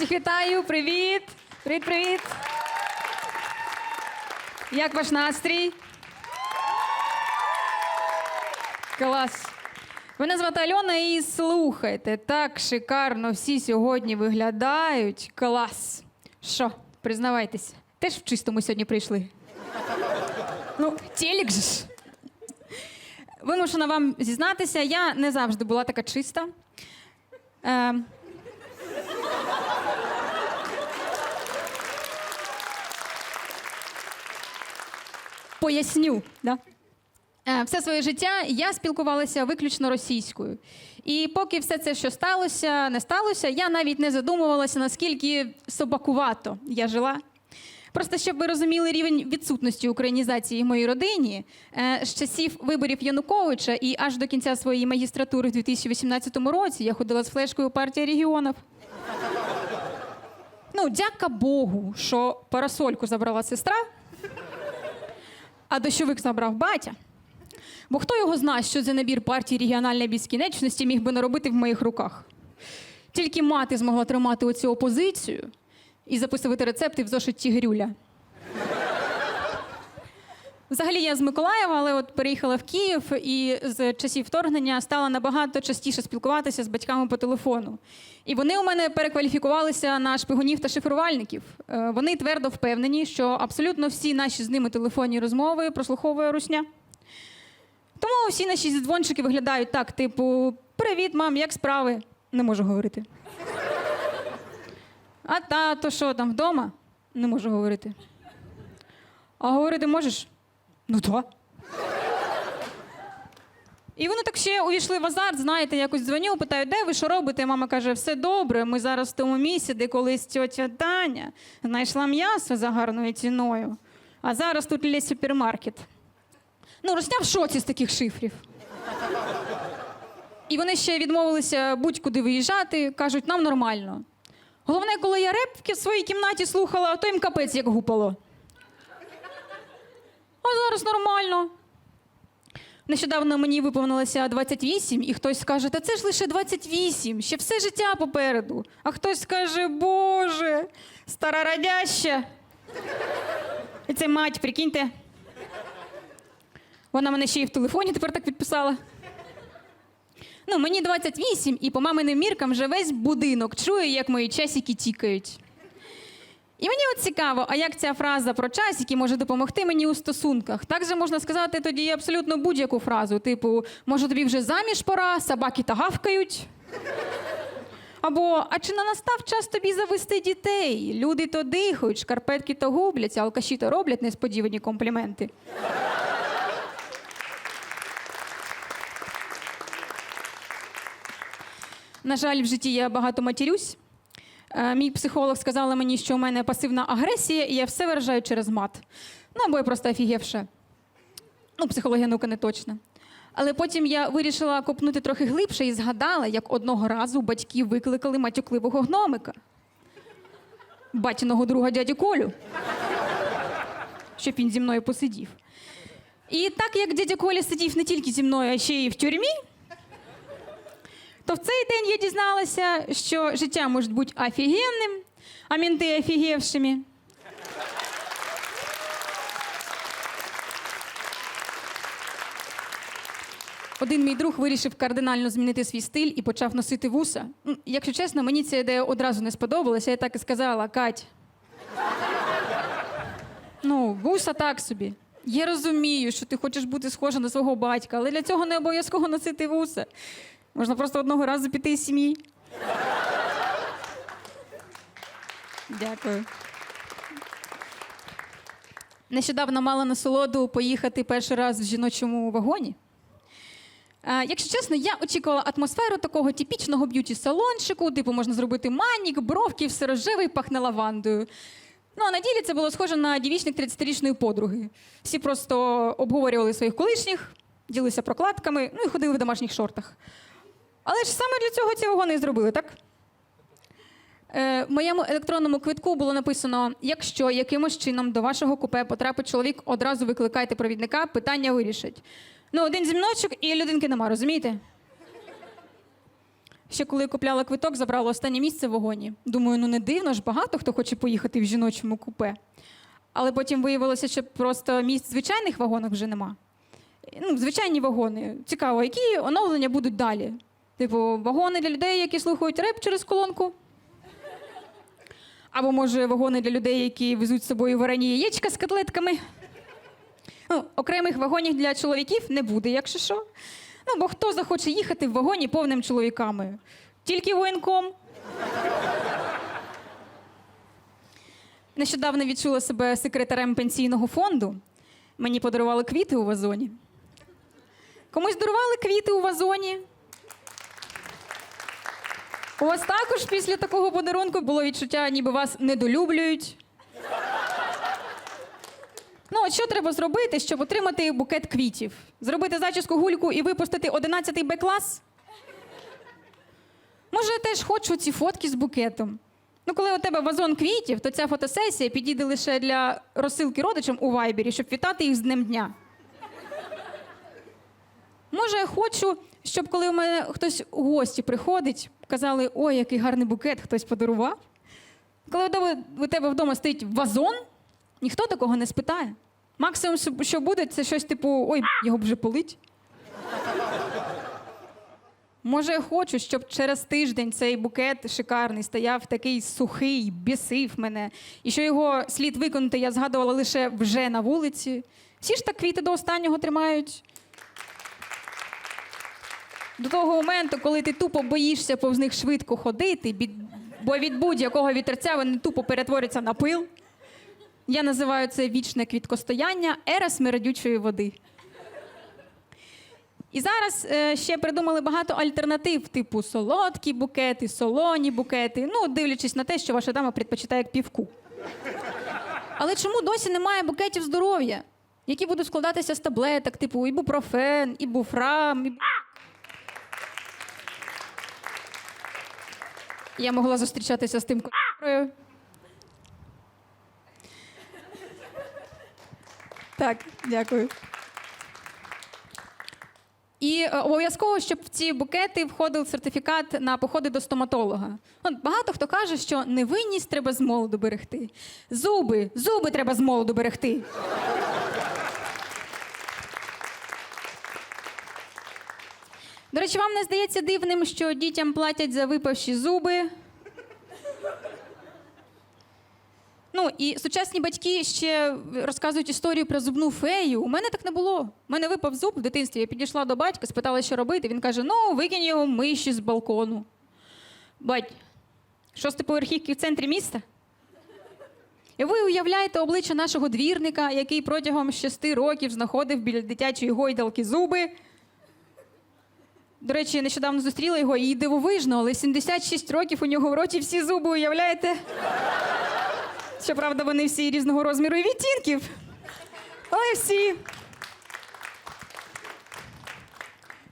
Всіх вітаю, привіт! Привіт, привіт! Як ваш настрій? Клас. Мене звати Альона і слухайте, так шикарно всі сьогодні виглядають. Клас. Що, признавайтесь, теж в чистому сьогодні прийшли? Ну, телек же ж. Вимушена вам зізнатися, я не завжди була така чиста. Е, поясню. Да? Е, Все своє життя я спілкувалася виключно російською. І поки все це, що сталося, не сталося, я навіть не задумувалася, наскільки собакувато я жила. Просто щоб ви розуміли рівень відсутності українізації в моїй родині, е, з часів виборів Януковича і аж до кінця своєї магістратури в 2018 році я ходила з флешкою партія регіонів. Ну, дяка Богу, що парасольку забрала сестра, а дощовик забрав батя. Бо хто його знає, що за набір партії регіональної безкінечності міг би наробити в моїх руках? Тільки мати змогла тримати оцю опозицію і записувати рецепти в зошиті Грюля. Взагалі я з Миколаєва, але от переїхала в Київ і з часів вторгнення стала набагато частіше спілкуватися з батьками по телефону. І вони у мене перекваліфікувалися на шпигунів та шифрувальників. Е, Вони твердо впевнені, що абсолютно всі наші з ними телефонні розмови прослуховує русня. Тому всі наші дзвончики виглядають так: типу: Привіт, мам, як справи? Не можу говорити. А тато, що там вдома? Не можу говорити. А говорити можеш? Ну так. І вони так ще увійшли в азарт, знаєте, якось дзвоню, питаю, де ви що робите? Мама каже, все добре. Ми зараз в тому місці, де колись тьотя Таня знайшла м'ясо за гарною ціною. А зараз тут є супермаркет. Ну, Росня в шоці з таких шифрів. І вони ще відмовилися будь-куди виїжджати, кажуть, нам нормально. Головне, коли я реп в своїй кімнаті слухала, то їм капець як гупало. Зараз нормально. Нещодавно мені виповнилося 28, і хтось скаже, та це ж лише 28, ще все життя попереду. А хтось скаже, Боже, стара радяща. І це мать, прикиньте. Вона мене ще й в телефоні тепер так підписала. Ну, мені 28, і по маминим міркам вже весь будинок чує, як мої часики тікають. І мені от цікаво, а як ця фраза про часики може допомогти мені у стосунках? Так же можна сказати тоді абсолютно будь-яку фразу, типу, може тобі вже заміж пора, собаки та гавкають. Або а чи не настав час тобі завести дітей? Люди то дихають, шкарпетки то губляться, алкаші то роблять несподівані компліменти. На жаль, в житті я багато матірюсь. Е, Мій психолог сказала мені, що у мене пасивна агресія, і я все виражаю через мат. Ну, або я просто офігівша. Ну, психологія наука не точна. Але потім я вирішила копнути трохи глибше і згадала, як одного разу батьки викликали матюкливого гномика. Батіного друга дядю Колю. Щоб він зі мною посидів. І так як дядя Коля сидів не тільки зі мною, а ще й в тюрмі, то в цей день я дізналася, що життя може бути офігенним, а мінти офігевшими. Один мій друг вирішив кардинально змінити свій стиль і почав носити вуса. Якщо чесно, мені ця ідея одразу не сподобалася. Я так і сказала: Кать. Ну, вуса так собі. Я розумію, що ти хочеш бути схожа на свого батька, але для цього не обов'язково носити вуса. Можна просто одного разу піти з сім'ї. Дякую. Нещодавно мала насолоду поїхати перший раз в жіночому вагоні. Якщо чесно, я очікувала атмосферу такого типічного б'юті-салончику, типу можна зробити манік, бровки, все рожеве і пахне лавандою. Ну, а на ділі це було схоже на дівічник 30-річної подруги. Всі просто обговорювали своїх колишніх, ділилися прокладками, ну і ходили в домашніх шортах. Але ж саме для цього ці вагони і зробили, так? Е, в моєму електронному квитку було написано: якщо якимось чином до вашого купе потрапить чоловік, одразу викликайте провідника, питання вирішать. Ну, один зімночок і людинки нема, розумієте? Ще коли купляла квиток, забрала останнє місце в вагоні. Думаю, ну не дивно ж, багато хто хоче поїхати в жіночому купе. Але потім виявилося, що просто місць звичайних вагонах вже нема. Ну, звичайні вагони. Цікаво, які оновлення будуть далі? Типу, вагони для людей, які слухають реп через колонку. Або, може, вагони для людей, які везуть з собою варені яєчка з котлетками. Ну, окремих вагонів для чоловіків не буде, якщо що. Ну, бо хто захоче їхати в вагоні повним чоловіками? Тільки воєнком. Нещодавно відчула себе секретарем пенсійного фонду. Мені подарували квіти у вазоні. Комусь дарували квіти у вазоні. У вас також після такого подарунку було відчуття, ніби вас недолюблюють. Ну, от що треба зробити, щоб отримати букет квітів? Зробити зачіску гульку і випустити 11-й Б-клас? Може, я теж хочу ці фотки з букетом. Ну, коли у тебе вазон квітів, то ця фотосесія підійде лише для розсилки родичам у вайбері, щоб вітати їх з днем дня. Може, я хочу, щоб коли у мене хтось у гості приходить, казали, ой, який гарний букет хтось подарував. Коли у тебе- вдома стоїть вазон, ніхто такого не спитає. Максимум, що- буде, це щось типу, ой, його вже полить. Може, я хочу, щоб через тиждень цей букет шикарний стояв такий сухий, бісив мене, і що його слід виконати я згадувала лише вже на вулиці. Всі ж так квіти до останнього тримають. До того моменту, коли ти тупо боїшся повз них швидко ходити, бо від будь-якого вітерця вони тупо перетворяться на пил. Я називаю це вічне квіткостояння, ера смердючої води. І зараз е, ще придумали багато альтернатив, типу солодкі букети, солоні букети, ну, дивлячись на те, що ваша дама предпочитає як півку. Але чому досі немає букетів здоров'я, які будуть складатися з таблеток, типу ібупрофен, ібуфрам, ібу... Я могла зустрічатися з тим ко**рою. Так, дякую. І е, обов'язково, щоб в ці букети входив сертифікат на походи до стоматолога. От багато хто каже, що невинність треба з молоду берегти. Зуби, зуби треба з молоду берегти. До речі, вам не здається дивним, що дітям платять за випавші зуби. Ну і сучасні батьки ще розказують історію про зубну фею. У мене так не було. У мене випав зуб в дитинстві. Я підійшла до батька, спитала, що робити. Він каже: ну, викинь його миші з балкону. Бать, шостиповерхівки в центрі міста. І ви уявляєте обличчя нашого двірника, який протягом шести років знаходив біля дитячої гойдалки зуби. До речі, нещодавно зустріла його і дивовижно, але 76 років у нього в роті всі зуби, уявляєте? Щоправда, вони всі різного розміру і відтінків. Але всі.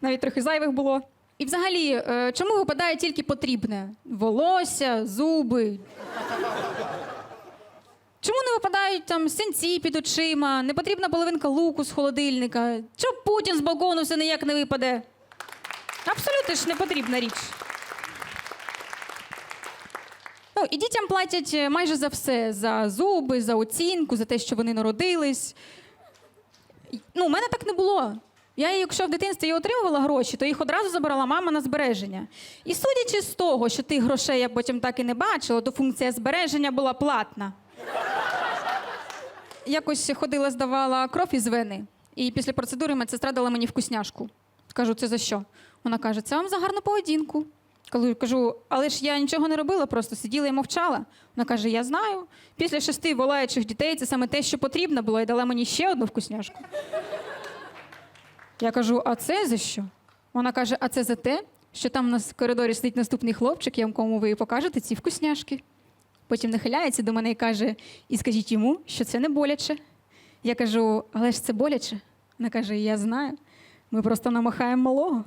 Навіть трохи зайвих було. І взагалі, е, чому випадає тільки потрібне? Волосся, зуби. Чому не випадають там синці під очима, не потрібна половинка луку з холодильника? Чому Путін з балкону все ніяк не випаде? Абсолютно ж не потрібна річ. Ну, і дітям платять е, майже за все: за зуби, за оцінку, за те, що вони народились. Ну, у мене так не було. Я, якщо в дитинстві і отримувала гроші, то їх одразу забирала мама на збереження. І судячи з того, що тих грошей я потім так і не бачила, то функція збереження була платна. Якось ходила, здавала кров із вени, і після процедури медсестра дала мені вкусняшку. Кажу, це за що? Вона каже, це вам за гарну поведінку. Коли кажу, але ж я нічого не робила, просто сиділа і мовчала. Вона каже: Я знаю. Після шести волаючих дітей це саме те, що потрібно було, і дала мені ще одну вкусняшку. Я кажу, а це за що? Вона каже: а це за те, що там у нас в коридорі сидить наступний хлопчик, якому ви покажете ці вкусняшки. Потім нахиляється до мене і каже: і скажіть йому, що це не боляче. Я кажу, але ж це боляче. Вона каже: Я знаю. Ми просто намахаємо малого.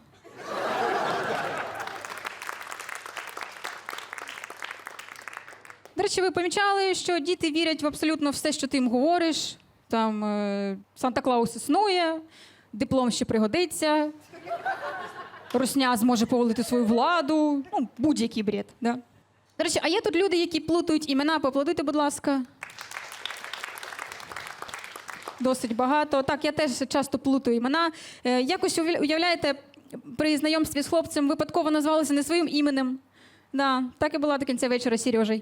До речі, ви помічали, що діти вірять в абсолютно все, що ти їм говориш. Там е, Санта Клаус існує, диплом ще пригодиться. Русня зможе повалити свою владу. Ну, будь-який бред. Да? До речі, а є тут люди, які плутають імена. Поаплодуйте, будь ласка. Досить багато. Так, я теж часто плутаю імена. Е, якось уявляєте, при знайомстві з хлопцем випадково назвалися не своїм іменем. Да, так і була до кінця вечора з Сережею.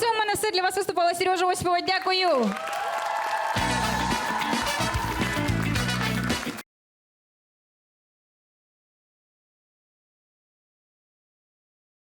Цьому в мене все для вас виступала Сережа Осіпова. Дякую.